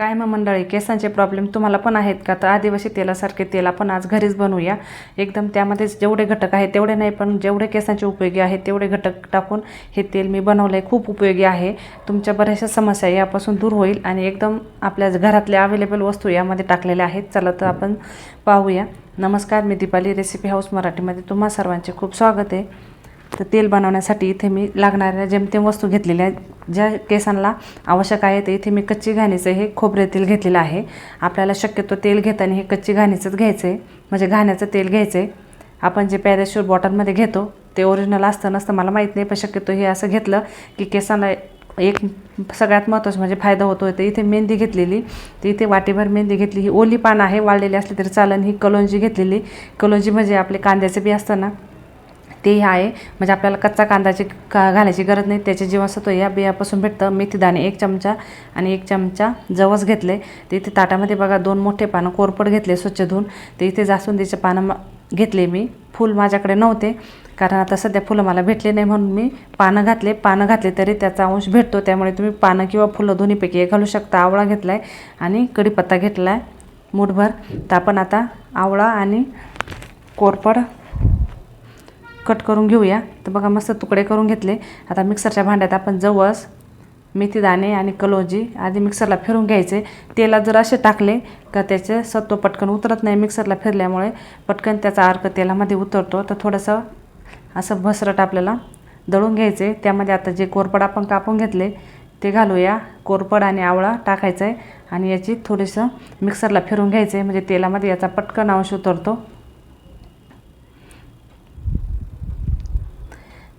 काय मग मंडळी केसांचे प्रॉब्लेम तुम्हाला पण आहेत का? तर आदिवासी तेलासारखे तेल आपण आज घरीच बनवूया. एकदम त्यामध्ये जेवढे घटक आहेत तेवढे नाही पण जेवढे केसांचे उपयोगी आहेत तेवढे घटक टाकून हे तेल मी बनवलं आहे खूप उपयोगी आहे. तुमच्या बऱ्याचशा समस्या यापासून दूर होईल आणि एकदम आपल्या घरातल्या अवेलेबल वस्तू यामध्ये टाकलेल्या आहेत. चला तर आपण पाहूया. नमस्कार मी दीपाली रेसिपी हाऊस मराठीमध्ये तुम्हा सर्वांचे खूप स्वागत आहे. तर तेल बनवण्यासाठी इथे मी लागणाऱ्या जेमतेम वस्तू घेतलेल्या ज्या केसांना आवश्यक आहे ते इथे मी कच्ची घाणीचं हे खोबरे तेल घेतलेलं आहे. आपल्याला शक्यतो तेल घेताना हे कच्ची घाणीचंच घ्यायचं आहे म्हणजे घाण्याचं तेल घ्यायचं आहे आपण जे पॅराशूट बॉटलमध्ये घेतो ते ओरिजिनल असतं नसतं मला माहीत नाही पण शक्यतो हे असं घेतलं की केसांना एक सगळ्यात महत्त्वाचं म्हणजे फायदा होतो तर इथे मेहंदी घेतलेली तर इथे वाटीभर मेहंदी घेतली. ही ओली पानं आहे वाळलेली असली तरी चालन. ही कलोंजी घेतलेली. कलोंजी म्हणजे आपले कांद्याचे बी असतं ना. ते आहे. म्हणजे आपल्याला कच्चा कांदाची का घालायची गरज नाही. त्याचे जीवनसत्व या बियापासून भेटतं. मेथीदाणे एक चमचा आणि एक चमचा जवस घेतले. ते इथे ताटामध्ये बघा दोन मोठे पानं कोरपड घेतले स्वच्छ धुवून. ते इथे जास्वंदीचे पानं घेतले मी. फूल माझ्याकडे नव्हते. कारण आता सध्या फुलं मला भेटले नाही म्हणून मी पानं घातले. पानं घातले तरी त्याचा अंश भेटतो. त्यामुळे तुम्ही पानं किंवा फुलं दोन्हीपैकी एक घालू शकता. आवळा घेतला आहे आणि कढीपत्ता घेतला आहे मूठभर. तर आपण आता आवळा आणि कोरपड कट करून घेऊया. तर बघा मस्त तुकडे करून घेतले. आता मिक्सरच्या भांड्यात आपण जवस मेथीदाणे आणि कलोजी आधी मिक्सरला फिरून घ्यायचे. तेलात जर असे टाकले का त्याचे सत्व पटकन उतरत नाही मिक्सरला फिरल्यामुळे पटकन त्याचा अर्क तेलामध्ये उतरतो. तर थोडंसं असं भसरट आपल्याला दळून घ्यायचे. त्यामध्ये आता जे कोरपड आपण कापून घेतले ते घालूया. कोरपड आणि आवळा टाकायचं आहे आणि याची थोडंसं मिक्सरला फिरून घ्यायचं. आहे म्हणजे तेलामध्ये याचा पटकन अंश उतरतो.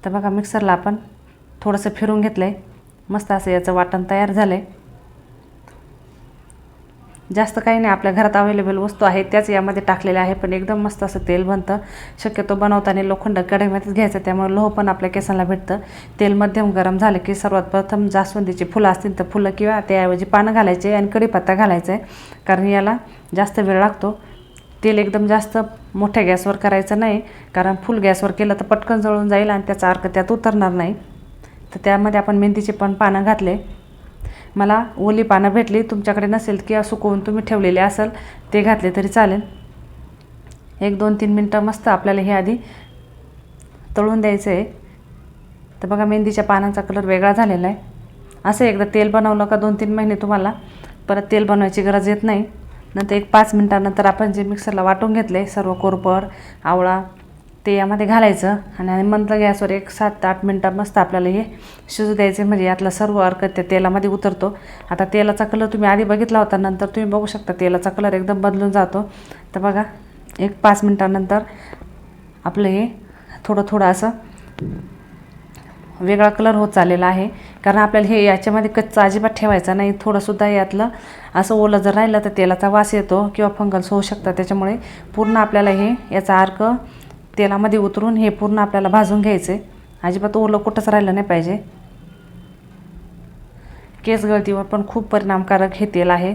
तर बघा मिक्सरला आपण थोडंसं फिरून घेतलं आहे मस्त असं याचं वाटण तयार झालं आहे जास्त काही नाही आपल्या घरात अवेलेबल वस्तू आहेत त्याच यामध्ये टाकलेल्या आहे पण एकदम मस्त असं तेल बनतं. शक्यतो बनवताना लोखंड कढईमध्येच घ्यायचं त्यामुळे लोह पण आपल्या केसांना भेटतं. तेल मध्यम गरम झालं की सर्वात प्रथम जास्वंदीची फुलं असतील तर फुलं किंवा त्याऐवजी पानं घालायचे आणि कढीपत्ता घालायचा आहे. कारण याला जास्त वेळ लागतो. तेल एकदम जास्त मोठ्या गॅसवर करायचं नाही कारण फुल गॅसवर केलं तर पटकन जळून जाईल आणि त्याचा अर्क त्यात उतरणार नाही. तर त्यामध्ये आपण मेहंदीचे पण पानं घातले. मला ओली पानं भेटली तुमच्याकडे नसेल किंवा सुकवून तुम्ही ठेवलेले असेल ते घातले तरी चालेल. एक दोन तीन मिनटं मस्त आपल्याला हे आधी तळून द्यायचं आहे तर बघा मेहंदीच्या पानांचा कलर वेगळा झालेला आहे. असं एकदा तेल बनवलं का दोन तीन महिने तुम्हाला परत तेल बनवायची गरज येत नाही. नंतर एक पाच मिनटानंतर आपण जे मिक्सरला वाटून घेतले सर्व कोरपड आवळा ते यामध्ये घालायचं. आणि आणि मंद गॅसवर एक सात ते आठ मिनटं मस्त आपल्याला हे शिजू द्यायचे म्हणजे यातला सर्व अर्क त्या तेलामध्ये उतरतो. आता तेलाचा कलर तुम्ही आधी बघितला होता नंतर तुम्ही बघू शकता तेलाचा कलर एकदम बदलून जातो. तर बघा एक पाच मिनटानंतर आपलं हे थोडं थोडं असं वेगळा कलर होत चाललेला आहे. कारण आपल्याला हे याच्यामध्ये कच्चा अजिबात ठेवायचा नाही. थोडंसुद्धा यातलं असं ओलं जर राहिलं तर तेलाचा वास येतो किंवा फंगल्स होऊ शकतात. त्याच्यामुळे पूर्ण आपल्याला हे याचा अर्क तेलामध्ये उतरून हे पूर्ण आपल्याला भाजून घ्यायचे. अजिबात ओलं कुठंच राहिलं नाही पाहिजे. केस गळतीवर पण खूप परिणामकारक हे तेल आहे.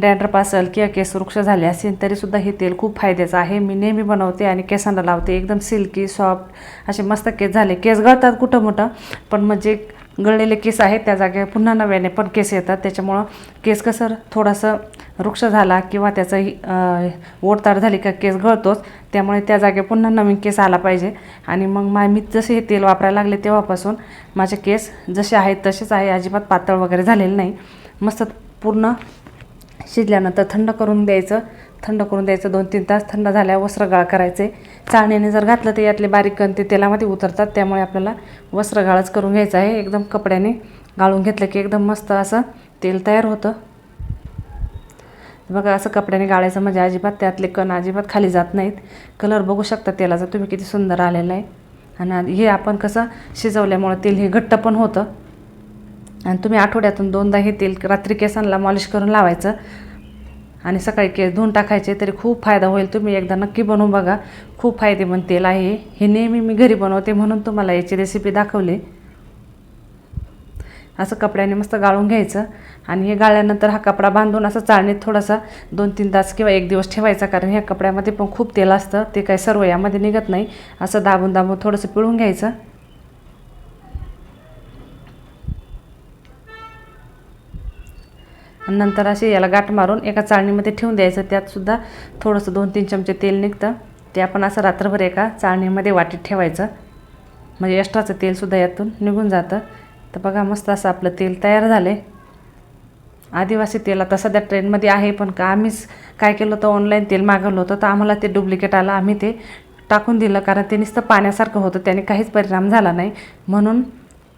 डॅन्ड्रप असेल किंवा केस वृक्ष झाले असेल तरीसुद्धा हे तेल खूप फायद्याचं आहे. मी नेहमी बनवते आणि केसांना लावते. एकदम सिल्की सॉफ्ट असे मस्त केस झाले. केस गळतात कुठं मोठं पण म्हणजे गळलेले केस आहेत त्या जागेवर पुन्हा नव्याने पण केस येतात. त्याच्यामुळं केस कसं थोडंसं वृक्ष झाला किंवा त्याचं ओढताड झाली का केस गळतोच त्यामुळे त्या जागे पुन्हा नवीन केस आला पाहिजे. आणि मग मा मी जसे हे तेल वापरायला लागले तेव्हापासून माझे केस जसे आहेत तसेच आहे. अजिबात पातळ वगैरे झालेले नाही. मस्त पूर्ण शिजल्यानंतर थंड करून द्यायचं. थंड करून द्यायचं. दोन तीन तास थंड झाल्यावर वस्त्रगाळ करायचे. चाळणीने जर घातलं तर यातले बारीक कण ते तेलामध्ये उतरतात. त्यामुळे आपल्याला वस्त्रगाळच करून घ्यायचं आहे. एकदम कपड्याने गाळून घेतलं की एकदम मस्त असं तेल तयार होतं. बघा असं कपड्याने गाळायचं म्हणजे अजिबात त्यातले कण अजिबात खाली जात नाहीत. कलर बघू शकता तेलाचा. तुम्ही किती सुंदर आलेला आहे. आणि हे आपण कसं शिजवल्यामुळं तेल हे घट्ट पण होतं. आणि तुम्ही आठवड्यातून दोनदा हे तेल रात्री केसांना मॉलिश करून लावायचं. आणि सकाळी केस धुवून टाकायचे तरी खूप फायदा होईल. तुम्ही एकदा नक्की बनवून बघा. खूप फायदेमंद तेल आहे. हे नेहमी मी घरी बनवते म्हणून तुम्हाला याची रेसिपी दाखवली. असं कपड्याने मस्त गाळून घ्यायचं. आणि हे गाळल्यानंतर हा कपडा बांधून असं चाळणीत थोडासा दोन तीन तास किंवा एक दिवस ठेवायचा कारण ह्या कपड्यामध्ये पण खूप तेल असतं. ते काय सर्व यामध्ये निघत नाही. असं दाबून दाबून थोडंसं पिळून घ्यायचं. नंतर असे याला गाठ मारून एका चाळणीमध्ये ठेवून द्यायचं. त्यातसुद्धा थोडंसं दोन तीन चमचे तेल निघतं. ते आपण असं रात्रभर एका चाळणीमध्ये वाटीत ठेवायचं. म्हणजे एक्स्ट्राचं तेलसुद्धा यातून निघून जातं. तर बघा मस्त असं आपलं तेल तयार झालं आहे आदिवासी तेल आता सध्या ट्रेंडमध्ये आहे पण का आम्हीच काय केलं होतं ऑनलाईन तेल मागवलं होतं. तर आम्हाला ते डुप्लिकेट आलं. आम्ही ते टाकून दिलं कारण ते नुसतं पाण्यासारखं होतं. त्याने काहीच परिणाम झाला नाही. म्हणून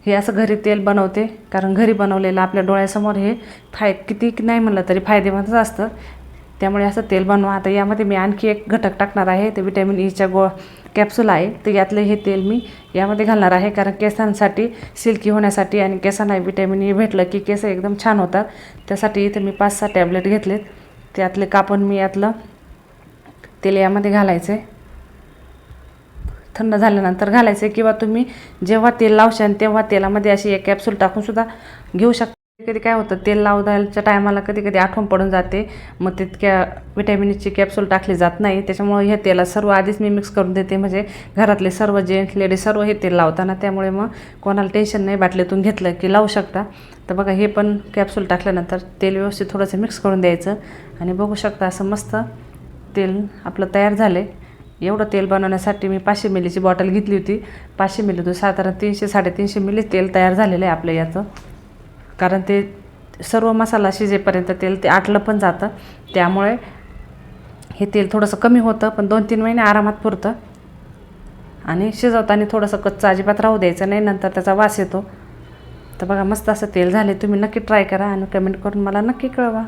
हे असं घरी तेल बनवते कारण घरी बनवलेलं आपल्या डोळ्यासमोर हे फाय किती नाही म्हणलं तरी फायदेमंदच असतं. त्यामुळे असं तेल बनवा. आता यामध्ये मी आणखी एक घटक टाकणार आहे ते विटॅमिन ईच्या e गो कॅप्सूल आहे. तर यातलं हे तेल मी यामध्ये घालणार आहे कारण केसांसाठी सिल्की होण्यासाठी आणि केसांना विटॅमिन ई e भेटलं की केस एकदम छान होतात. त्यासाठी इथे मी पाच सहा टॅबलेट घेतलेत. त्यातले कापून मी यातलं तेल यामध्ये घालायचं आहे थंड झाल्यानंतर घालायचं किंवा तुम्ही जेव्हा तेल लावशान तेव्हा तेलामध्ये अशी एक कॅप्सूल टाकून सुद्धा घेऊ शकता. कधी काय होतं तेल लावण्याच्या टायमाला कधी कधी आठवण पडून जाते. मग तितक्या विटॅमिनची कॅप्सूल टाकली जात नाही. त्याच्यामुळे हे तेला सर्व आधीच मी मिक्स करून देते. म्हणजे घरातले सर्व जेंट्स लेडीज सर्व हे तेल लावताना. त्यामुळे मग कोणाला टेन्शन नाही बाटलीतून घेतलं की लावू शकता. तर बघा हे पण कॅप्सूल टाकल्यानंतर तेल व्यवस्थित थोडंसं मिक्स करून द्यायचं. आणि बघू शकता असं मस्त तेल आपलं तयार झालं एवढं तेल बनवण्यासाठी मी पाचशे मिलीची बॉटल घेतली होती. पाचशे मिली साधारण तीनशे साडेतीनशे मिली तेल तयार झालेलं आहे आपलं याचं. कारण ते सर्व मसाला शिजेपर्यंत तेल ते आटलं पण जातं. त्यामुळे हे तेल थोडंसं कमी होतं पण दोन तीन महिने आरामात पुरतं. आणि शिजवताना थोडंसं कच्चं अजिबात राहू द्यायचं नाही नंतर त्याचा वास येतो. तर बघा मस्त असं तेल झाले तुम्ही नक्की ट्राय करा आणि कमेंट करून मला नक्की कळवा.